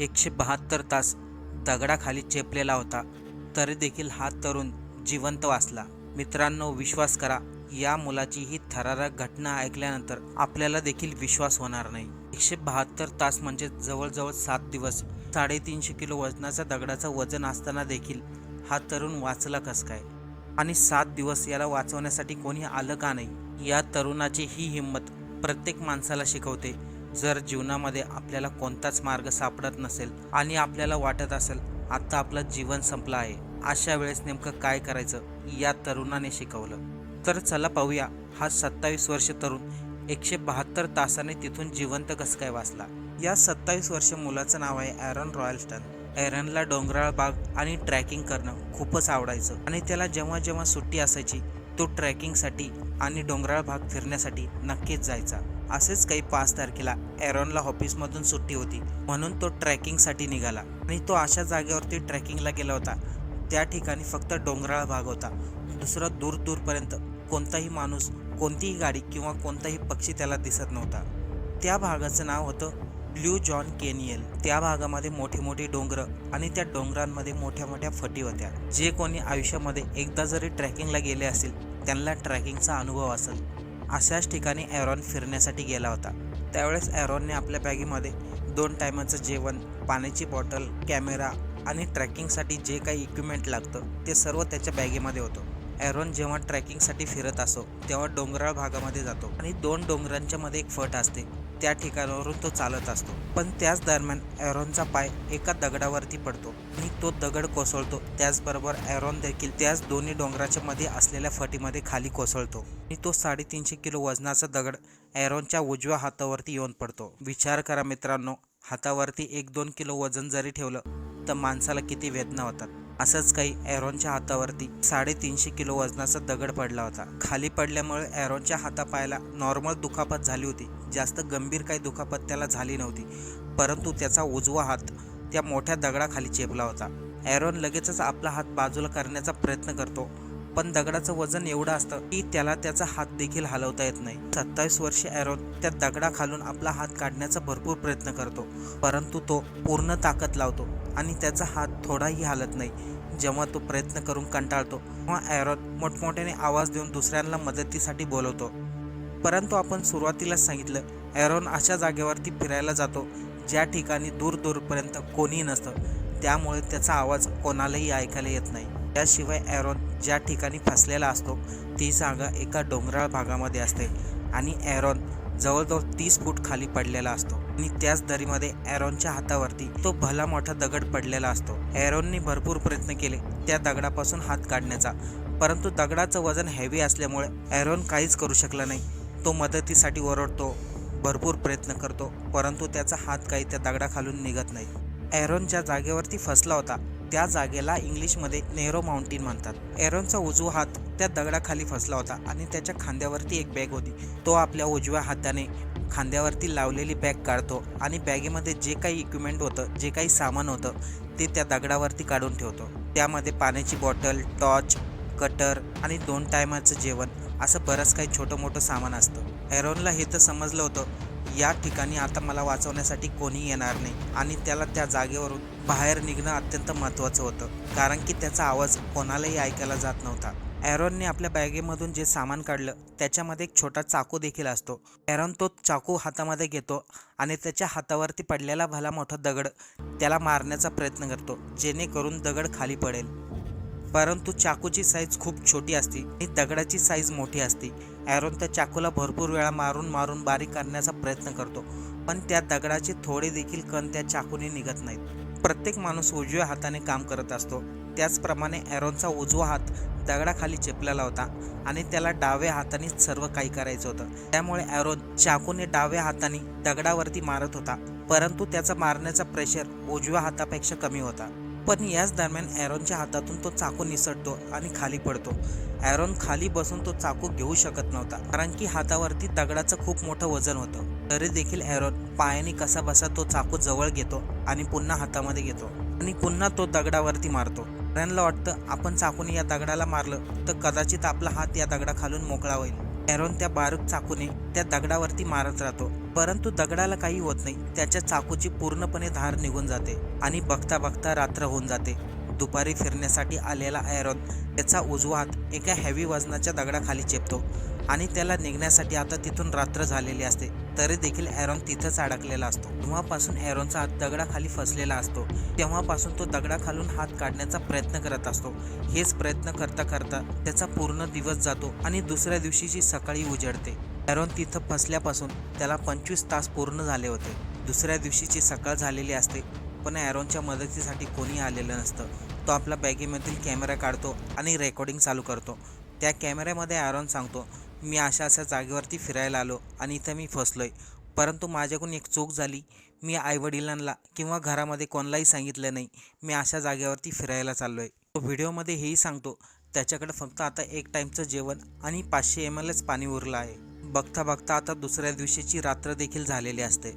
एकशे बहात्तर तास दगडाखाली चेपलेला होता. तरी देखील हा तरुण जिवंत वाचला. मित्रांनो विश्वास करा या मुलाची ही थरारक घटना ऐकल्यानंतर आपल्याला देखील विश्वास होणार नाही. एकशे बहात्तर तास म्हणजे जवळजवळ सात दिवस. साडेतीनशे किलो वजनाचा दगडाचं वजन असताना देखील हा तरुण वाचला कस काय? आणि सात दिवस याला वाचवण्यासाठी कोणी आलं का नाही? या तरुणाची ही हिंमत प्रत्येक माणसाला शिकवते. जर जीवनामध्ये आपल्याला कोणताच मार्ग सापडत नसेल आणि आपल्याला वाटत असेल आता आपलं जीवन संपलं आहे. अशा वेळेस नेमकं काय करायचं या तरुणाने शिकवलं. तर चला पाहूया हा सत्तावीस वर्ष तरुण एकशे बहात्तर तासाने तिथून जिवंत कसं काय वाचला. या सत्तावीस वर्ष मुलाचं नाव आहे ॲरन रॉयल्स्टन. ॲरनला डोंगराळ बाग आणि ट्रॅकिंग करणं खूपच आवडायचं आणि त्याला जेव्हा जेव्हा सुट्टी असायची तो ट्रॅकिंगसाठी आणि डोंगराळ भाग फिरण्यासाठी नक्कीच जायचा. असेच काही पाच तारखेला ॲरॉनला ऑफिसमधून सुट्टी होती. म्हणून तो ट्रॅकिंगसाठी निघाला. आणि तो अशा जागेवरती ट्रॅकिंगला गेला होता. त्या ठिकाणी फक्त डोंगराळ भाग होता. दुसरा दूर दूरपर्यंत कोणताही माणूस कोणतीही गाडी किंवा कोणताही पक्षी त्याला दिसत नव्हता. त्या भागाचं नाव होतं ब्ल्यू जॉन केनियल त्या भागामध्ये मोठी मोठी डोंगर आणि त्या डोंगरांमध्ये मोठ्या मोठ्या फटी होत्या. जे कोणी आयुष्यामध्ये एकदा जरी ट्रॅकिंगला गेले असतील त्यांना ट्रॅकिंगचा अनुभव असेल. अशाच ठिकाणी ॲरॉन फिरण्यासाठी गेला होता. त्यावेळेस ॲरॉनने आपल्या बॅगेमध्ये दोन टायमाचं जेवण पाण्याची बॉटल कॅमेरा आणि ट्रॅकिंगसाठी जे काही इक्विपमेंट लागतं ते सर्व त्याच्या बॅगेमध्ये होतं. ॲरॉन जेव्हा ट्रॅकिंगसाठी फिरत असो तेव्हा डोंगराळ भागामध्ये जातो आणि दोन डोंगरांच्या मध्ये एक फट असते. त्या ठिकाणावरून तो चालत असतो. पण त्याच दरम्यान ॲरॉनचा पाय एका दगडावरती पडतो आणि तो दगड कोसळतो. त्याचबरोबर ॲरॉन देखील त्याच दोन्ही डोंगराच्या मध्ये असलेल्या फटीमध्ये खाली कोसळतो आणि तो साडेतीनशे किलो वजनाचा दगड ॲरॉनच्या उजव्या हातावरती येऊन पडतो. विचार करा मित्रांनो हातावरती एक दोन किलो वजन जरी ठेवलं तर माणसाला किती वेदना होतात. असंच काही ॲरॉनच्या हातावरती साडेतीनशे किलो वजनाचा दगड पडला होता. खाली पडल्यामुळे ॲरॉनच्या हातापायाला नॉर्मल दुखापत झाली होती. जास्त गंभीर काही दुखापत त्याला झाली नव्हती. परंतु त्याचा उजवा हात त्या मोठ्या दगडाखाली चेपला होता. ॲरॉन लगेचच आपला हात बाजूला करण्याचा प्रयत्न करतो पण दगडाचं वजन एवढं असतं की त्याला त्याचा हात देखील हलवता येत नाही. सत्तावीस वर्षे ॲरॉन त्या दगडाखालून आपला हात काढण्याचा भरपूर प्रयत्न करतो परंतु तो पूर्ण ताकद लावतो आणि त्याचा हात थोडाही हालत नाही. जेव्हा तो प्रयत्न करून कंटाळतो तेव्हा ॲरॉन मोठमोठ्याने आवाज देऊन दुसऱ्यांना मदतीसाठी बोलवतो. परंतु आपण सुरुवातीलाच सांगितलं ॲरॉन अशा जागेवरती फिरायला जातो ज्या ठिकाणी दूर दूरपर्यंत कोणीही नसतं. त्यामुळे त्याचा आवाज कोणालाही ऐकायला येत नाही. त्याशिवाय ॲरॉन ज्या ठिकाणी फसलेला असतो ती जागा एका डोंगराळ भागामध्ये असते आणि ॲरॉन जवळजवळ तीस फूट खाली पडलेला असतो. आणि त्याच दरीमध्ये ॲरॉनच्या हातावरती तो भला मोठा दगड पडलेला असतो. ॲरॉनने भरपूर प्रयत्न केले त्या दगडापासून हात काढण्याचा. परंतु दगडाचं वजन हेवी असल्यामुळे ॲरॉन काहीच करू शकला नाही. तो मदतीसाठी ओरडतो भरपूर प्रयत्न करतो परंतु त्याचा हात काही त्या दगडाखालून निघत नाही. ॲरॉन ज्या जागेवरती फसला होता त्या जागेला इंग्लिशमध्ये नेहरो माउंटेन म्हणतात. एरॉनचा उजवा हात त्या दगडाखाली फसला होता आणि त्याच्या खांद्यावरती एक बॅग होती. तो आपल्या उजव्या हाताने खांद्यावरती लावलेली बॅग काढतो आणि बॅगेमध्ये जे काही इक्विपमेंट होतं जे काही सामान होतं ते त्या दगडावरती काढून ठेवतो. त्यामध्ये पाण्याची बॉटल टॉर्च कटर आणि दोन टायमाचं जेवण असं बरंच काही छोटं मोठं सामान असतं. एरॉनला हे तर समजलं होतं या ठिकाणी आता मला वाचवण्यासाठी कोणी येणार नाही आणि त्याला त्या जागेवरून बाहेर निघणं अत्यंत महत्त्वाचं होतं. कारण की त्याचा आवाज कोणालाही ऐकायला जात नव्हता. ॲरॉनने आपल्या बॅगेमधून जे सामान काढलं त्याच्यामध्ये एक छोटा चाकू देखील असतो. ॲरॉन तो चाकू हातामध्ये घेतो आणि त्याच्या हातावरती पडलेला भला मोठा दगड त्याला मारण्याचा प्रयत्न करतो जेणेकरून दगड खाली पडेल. परंतु चाकूची साईज खूप छोटी असती आणि दगडाची साईज मोठी असते. ॲरॉन त्या चाकूला भरपूर वेळा मारून मारून बारीक करण्याचा प्रयत्न करतो पण त्या दगडाचे थोडे देखील कण त्या चाकूने निघत नाहीत. प्रत्येक माणूस उजव्या हाताने काम करत असतो. त्याचप्रमाणे ॲरॉनचा उजवा हात दगडाखाली चेपलेला होता आणि त्याला डाव्या हाताने सर्व काही करायचं होतं. त्यामुळे ॲरोन चाकूने डाव्या हाताने दगडावरती मारत होता परंतु त्याचा मारण्याचा प्रेशर उजव्या हातापेक्षा कमी होता. पण याच दरम्यान ॲरोनच्या हातातून तो चाकू निसटतो आणि खाली पडतो. ॲरोन खाली बसून तो चाकू घेऊ शकत नव्हता कारण की हातावरती दगडाचं खूप मोठं वजन होतं. तरी देखील ॲरोन पायाने कसा बसा तो चाकू जवळ घेतो आणि पुन्हा हातामध्ये घेतो आणि पुन्हा तो दगडावरती मारतो. ॲरॉनला वाटतं आपण चाकूने या दगडाला मारलं तर कदाचित आपला हात या दगडाखालून मोकळा होईल. एरोन त्या बारूक चाकूने त्या दगडावरती मारत राहतो. परंतु दगडाला काही होत नाही. त्याच्या चाकूची पूर्णपणे धार निघून जाते आणि बघता बघता रात्र होऊन जाते. दुपारी फिरण्यासाठी आलेला एरॉन त्याचा उजवा हात एका हॅवी वजनाच्या दगडाखाली चेपतो. आणि त्याला निघण्यासाठी आता तिथून रात्र झालेली असते. तरी देखील एरॉन तिथंच अडकलेला असतो. तेव्हापासून एरोनचा हात दगडाखाली फसलेला असतो. तेव्हापासून तो दगडाखालून हात काढण्याचा प्रयत्न करत असतो. हेच प्रयत्न करता करता त्याचा पूर्ण दिवस जातो आणि दुसऱ्या दिवशीची सकाळी उजळते एरॉन तिथं फसल्यापासून त्याला पंचवीस तास पूर्ण झाले होते. दुसऱ्या दिवशीची सकाळ झालेली असते पण एरॉनच्या मदतीसाठी कोणी आलेलं नसतं. तो आपला बॅगेमधील कॅमेरा काढतो आणि रेकॉर्डिंग चालू करतो. त्या कॅमेऱ्यामध्ये ॲरॉन सांगतो मी अशा अशा जागेवरती फिरायला आलो आणि इथं मी फसलोय. परंतु माझ्याकडून एक चूक झाली. मी आईवडिलांना किंवा घरामध्ये कोणालाही सांगितलं नाही. मी अशा जागेवरती फिरायला चाललो आहे तो व्हिडिओमध्ये हेही सांगतो त्याच्याकडे फक्त आता एक टाईमचं जेवण आणि पाचशे एम एलच पाणी उरलं आहे. बघता बघता आता दुसऱ्या दिवशीची रात्र देखील झालेली असते.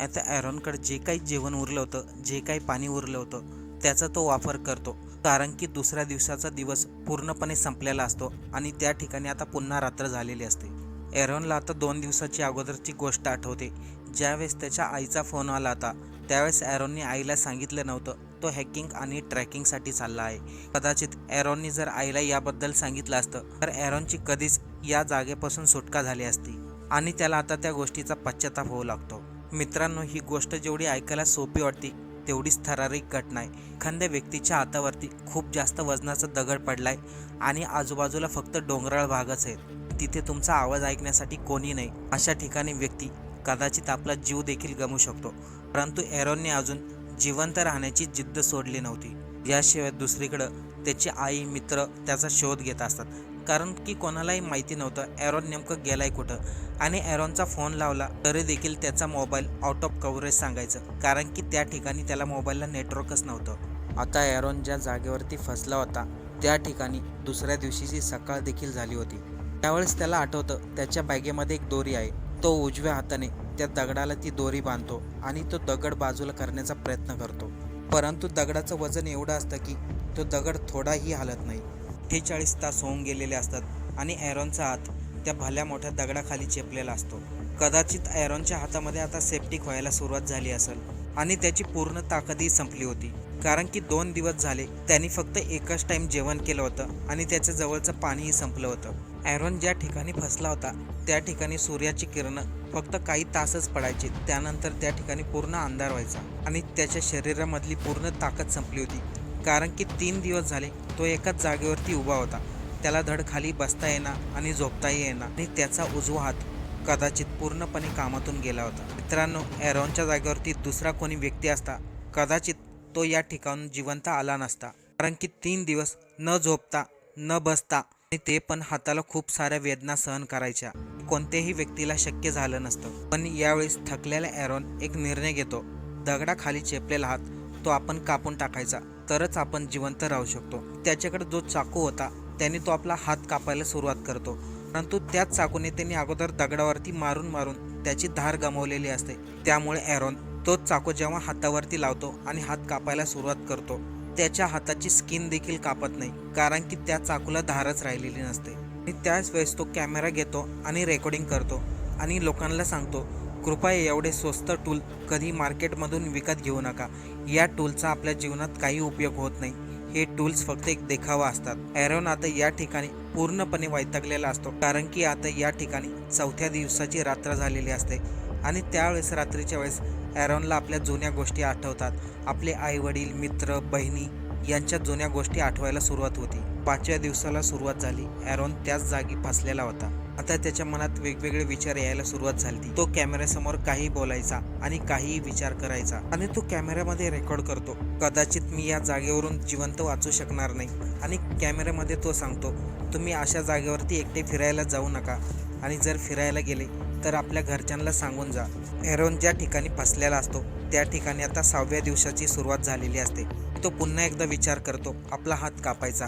आता ॲरॉनकडे जे काही जेवण उरलं होतं जे काही पाणी उरलं होतं त्याचा तो वापर करतो. कारण की दुसऱ्या दिवसाचा दिवस पूर्णपणे संपलेला असतो आणि त्या ठिकाणी आता पुन्हा रात्र झालेली असते. एरॉनला आता दोन दिवसाची अगोदरची गोष्ट आठवते. ज्यावेळेस त्याच्या आईचा फोन आला होता त्यावेळेस एरॉनने आईला सांगितलं नव्हतं. तो हॅकिंग आणि ट्रॅकिंगसाठी चालला आहे. कदाचित एरॉनने जर आईला याबद्दल सांगितलं असतं तर एरॉनची कधीच या जागेपासून सुटका झाली असती आणि त्याला आता त्या गोष्टीचा पश्चाताप होऊ लागतो. मित्रांनो ही गोष्ट जेवढी ऐकायला सोपी वाटते तेवढीच थरारिक घटना आहे. एखाद्या व्यक्तीच्या हातावरती खूप जास्त वजनाचा दगड पडलाय आणि आजूबाजूला फक्त डोंगराळ भागच आहेत. तिथे तुमचा आवाज ऐकण्यासाठी कोणी नाही. अशा ठिकाणी व्यक्ती कदाचित आपला जीव देखील गमू शकतो. परंतु एरॉनने अजून जिवंत राहण्याची जिद्द सोडली नव्हती. याशिवाय दुसरीकडं त्याची आई मित्र त्याचा शोध घेत असतात. कारण की कोणालाही माहिती नव्हतं. ॲरॉन नेमकं गेलाय कुठं? आणि ॲरॉनचा फोन लावला तरी देखील त्याचा मोबाईल आउट ऑफ कव्हरेज सांगायचं. कारण की त्या ठिकाणी त्याला मोबाईलला नेटवर्कच नव्हतं. आता ॲरॉन ज्या जागेवरती फसला होता त्या ठिकाणी दुसऱ्या दिवशीची सकाळ देखील झाली होती. त्यावेळेस त्याला आठवतं त्याच्या बॅगेमध्ये एक दोरी आहे. तो उजव्या हाताने त्या दगडाला ती दोरी बांधतो आणि तो दगड बाजूला करण्याचा प्रयत्न करतो. परंतु दगडाचं वजन एवढं असतं की तो दगड थोडाही हालत नाही. अठ्ठेचाळीस तास होऊन गेलेले असतात आणि ॲरॉनचा हात त्या भल्या मोठ्या दगडाखाली चेपलेला असतो. कदाचित ॲरॉनच्या हातामध्ये आता सेप्टिक व्हायला सुरुवात झाली असेल आणि त्याची पूर्ण ताकदही संपली होती. कारण की दोन दिवस झाले त्यांनी फक्त एकच टाइम जेवण केलं होतं आणि त्याच्या जवळचं पाणीही संपलं होतं. ॲरॉन ज्या ठिकाणी फसला होता त्या ठिकाणी सूर्याची किरणं फक्त काही तासच पडायची. त्यानंतर त्या ठिकाणी पूर्ण अंधार व्हायचा आणि त्याच्या शरीरामधली पूर्ण ताकद संपली होती. कारण की तीन दिवस झाले तो एकाच जागेवरती उभा होता. त्याला धड खाली बसता येणार आणि झोपताही येणार आणि त्याचा उजवा हात कदाचित पूर्णपणे कामातून गेला होता. मित्रांनो एरॉनच्या जागेवरती दुसरा कोणी व्यक्ती असता कदाचित तो या ठिकाणून जिवंत आला नसता. कारण की तीन दिवस न झोपता न बसता आणि ते पण हाताला खूप साऱ्या वेदना सहन करायच्या. कोणत्याही व्यक्तीला शक्य झालं नसतं. पण यावेळेस थकलेला एरॉन एक निर्णय घेतो. दगडाखाली चेपलेला हात तो आपण कापून टाकायचा. तरच आपण जिवंत राहू शकतो. त्याच्याकडे जो चाकू होता त्याने तो आपला हात कापायला सुरुवात करतो. परंतु त्याच चाकूने त्यांनी अगोदर दगडावरती मारून मारून त्याची धार गमावलेली असते. त्यामुळे ॲरॉन तोच चाकू जेव्हा हातावरती लावतो आणि हात कापायला सुरुवात करतो त्याच्या हाताची स्किन देखील कापत नाही कारण की त्या चाकूला धारच राहिलेली नसते. आणि त्याच वेळेस तो कॅमेरा घेतो आणि रेकॉर्डिंग करतो आणि लोकांना सांगतो कृपया एवढे स्वस्त टूल कधी मार्केटमधून विकत घेऊ नका. या टूलचा आपल्या जीवनात काही उपयोग होत नाही. हे टूल्स फक्त एक देखावा असतात. ॲरॉन आता या ठिकाणी पूर्णपणे वैतागलेला असतो. कारण की आता या ठिकाणी चौथ्या दिवसाची रात्र झालेली असते. आणि त्यावेळेस रात्रीच्या वेळेस ॲरॉनला आपल्या जुन्या गोष्टी आठवतात. आपले आईवडील मित्र बहिणी यांच्या जुन्या गोष्टी आठवायला सुरुवात होती. पाचव्या दिवसाला सुरुवात झाली. ॲरॉन त्याच जागी फसलेला होता. आता त्याच्या मनात वेगवेगळे विचार यायला सुरुवात झाली तो कॅमेऱ्यासमोर काही बोलायचा आणि काही विचार करायचा. आणि तो कॅमेऱ्यामध्ये रेकॉर्ड करतो. कदाचित मी या जागेवरून जिवंत वाचू शकणार नाही. आणि कॅमेऱ्यामध्ये तो सांगतो तुम्ही अशा जागेवरती एकटे फिरायला जाऊ नका. आणि जर फिरायला गेले तर आपल्या घरच्यांना सांगून जा. एरोन ज्या ठिकाणी फसलेला असतो त्या ठिकाणी आता सहाव्या दिवसाची सुरुवात झालेली असते. तो पुन्हा एकदा विचार करतो आपला हात कापायचा.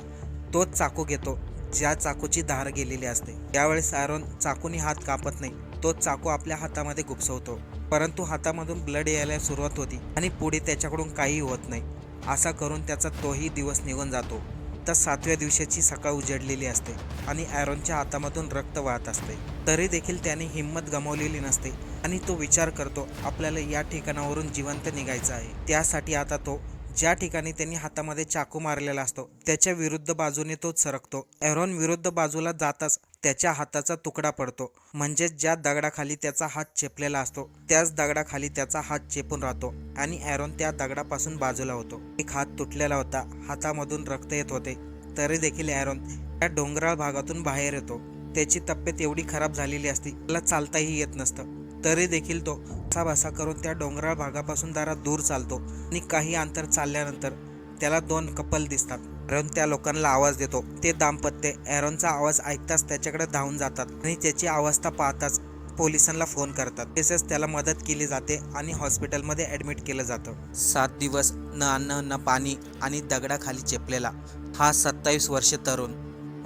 तोच चाकू घेतो. ज्या चाकूची धार गेलेली असते. त्यावेळेस आरोन चाकूनी हात कापत नाही. तो चाकू आपल्या हातामध्ये गुपसवतो. परंतु हातामधून ब्लड यायला सुरुवात होती आणि पुढे त्याच्याकडून काही होत नाही. असा करून त्याचा तोही दिवस निघून जातो. तर सातव्या दिवसाची सकाळ उजडलेली असते आणि ॲरॉनच्या हातामधून रक्त वाहत असते. तरी देखील त्याने हिंमत गमावलेली नसते आणि तो विचार करतो आपल्याला या ठिकाणावरून जिवंत निघायचं आहे. त्यासाठी आता तो ज्या ठिकाणी त्यांनी हातामध्ये चाकू मारलेला असतो त्याच्या विरुद्ध बाजूने तो सरकतो. एरॉन विरुद्ध बाजूला जाताच त्याच्या हाताचा तुकडा पडतो. म्हणजेच ज्या दगडाखाली त्याचा हात चेपलेला असतो त्याच दगडाखाली त्याचा हात चेपून राहतो आणि एरॉन त्या दगडापासून बाजूला होतो. एक हात तुटलेला होता हातामधून रक्त येत होते. तरी देखील एरॉन त्या डोंगराळ भागातून बाहेर येतो. त्याची तब्येत एवढी खराब झालेली असती त्याला चालताही येत नसतं. तरी देखील तो बसा करून त्या डोंगराळ भागापासून दारा दूर चालतो आणि काही अंतर चालल्यानंतर त्याला दोन कपल दिसतात. एरॉन त्या लोकांना आवाज देतो. ते दाम्पत्य एरॉनचा आवाज ऐकताच त्याच्याकडे धावून जातात आणि त्याची अवस्था पाहताच पोलिसांना फोन करतात. तसेच त्याला मदत केली जाते आणि हॉस्पिटलमध्ये ॲडमिट केलं जातं. सात दिवस न अन्न न पाणी आणि दगडाखाली चेपलेला हा सत्तावीस वर्ष तरुण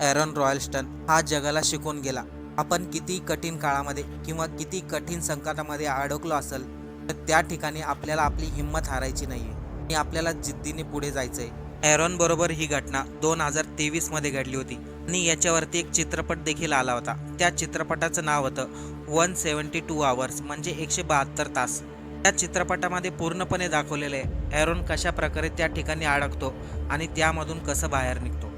एरॉन रॉयल्स्टन हा जगाला शिकून गेला. आपण किती कठीण काळामध्ये किंवा किती कठीण संकटामध्ये अडकलो असेल तर त्या ठिकाणी आपल्याला आपली हिंमत हारायची नाहीये. आणि आपल्याला जिद्दीने पुढे जायचंय. एरॉन बरोबर ही घटना दोन हजार तेवीसमध्ये घडली होती. आणि याच्यावरती एक चित्रपट देखील आला होता. त्या चित्रपटाचं नाव होतं वन सेवन्टी टू आवर्स म्हणजे एकशे बहात्तर तास. त्या चित्रपटामध्ये पूर्णपणे दाखवलेलं आहे एरॉन कशा प्रकारे त्या ठिकाणी अडकतो आणि त्यामधून कसं बाहेर निघतो.